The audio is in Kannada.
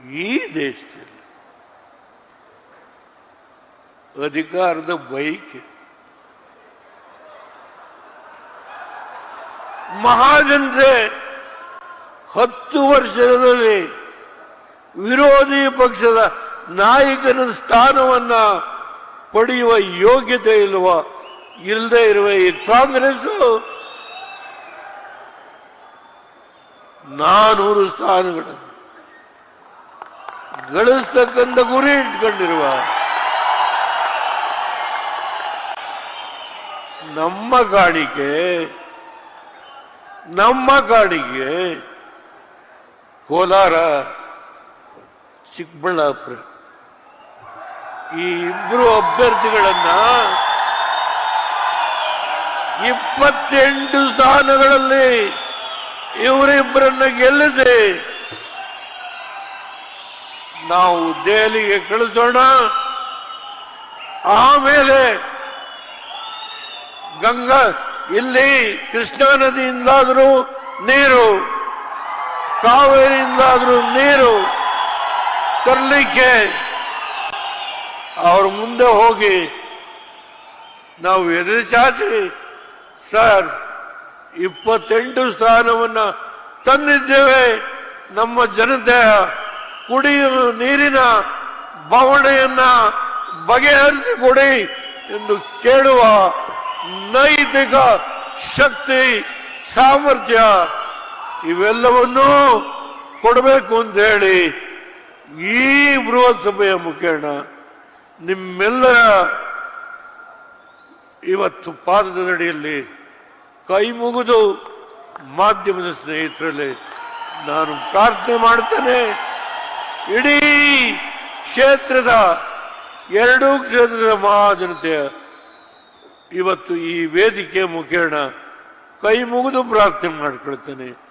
ಈ ದೇಶದಲ್ಲಿ ಅಧಿಕಾರದ ಬೈಕ್ ಮಹಾಜನತೆ ಹತ್ತು ವರ್ಷದಲ್ಲಿ ವಿರೋಧಿ ಪಕ್ಷದ ನಾಯಕನ ಸ್ಥಾನವನ್ನ ಪಡೆಯುವ ಯೋಗ್ಯತೆ ಇಲ್ವ? ಇಲ್ಲದೆ ಇರುವ ಈ ಕಾಂಗ್ರೆಸ್ ನಾನೂರು ಸ್ಥಾನಗಳನ್ನು ಗಳಿಸ್ತಕ್ಕಂಥ ಗುರಿ ಇಟ್ಕೊಂಡಿರುವ ನಮ್ಮ ಕಾಣಿಕೆ ನಮ್ಮ ಕಾಣಿಕೆ ಕೋಲಾರ, ಚಿಕ್ಕಬಳ್ಳಾಪುರ. ಈ ಇಬ್ಬರು ಅಭ್ಯರ್ಥಿಗಳನ್ನ ಇಪ್ಪತ್ತೆಂಟು ಸ್ಥಾನಗಳಲ್ಲಿ ಇವರಿಬ್ಬರನ್ನ ಗೆಲ್ಲಿಸಿ ನಾವು ದೆಹಲಿಗೆ ಕಳಿಸೋಣ. ಆಮೇಲೆ ಗಂಗಾ, ಇಲ್ಲಿ ಕೃಷ್ಣಾ ನದಿಯಿಂದಾದರೂ ನೀರು, ಕಾವೇರಿಯಿಂದಾದರೂ ನೀರು ತರಲಿಕ್ಕೆ ಅವ್ರ ಮುಂದೆ ಹೋಗಿ ನಾವು ಎದುರು ಚಾಚಿ, ಸರ್, ಇಪ್ಪತ್ತೆಂಟು ಸ್ಥಾನವನ್ನು ತಂದಿದ್ದೇವೆ, ನಮ್ಮ ಜನತೆಯ ಕುಡಿಯುವ ನೀರಿನ ಬವಣೆಯನ್ನ ಬಗೆಹರಿಸಿಕೊಡಿ ಎಂದು ಕೇಳುವ ನೈತಿಕ ಶಕ್ತಿ, ಸಾಮರ್ಥ್ಯ ಇವೆಲ್ಲವನ್ನೂ ಕೊಡಬೇಕು ಅಂತ ಹೇಳಿ ಈ ಬೃಹತ್ ಸಭೆಯ ಮುಖೇಣ ನಿಮ್ಮೆಲ್ಲರ ಇವತ್ತು ಪಾದದ ಅಡಿಯಲ್ಲಿ ಕೈ ಮುಗಿದು ಮಾಧ್ಯಮದ ಸ್ನೇಹಿತರಲ್ಲಿ ನಾನು ಪ್ರಾರ್ಥನೆ ಮಾಡ್ತೇನೆ. ಇಡೀ ಕ್ಷೇತ್ರದ ಎರಡೂ ಕ್ಷೇತ್ರದ ಮಹಾಜನತೆಯ ಇವತ್ತು ಈ ವೇದಿಕೆ ಮುಖೇಣ ಕೈ ಮುಗಿದು ಪ್ರಾರ್ಥನೆ ಮಾಡ್ಕೊಳ್ತೇನೆ.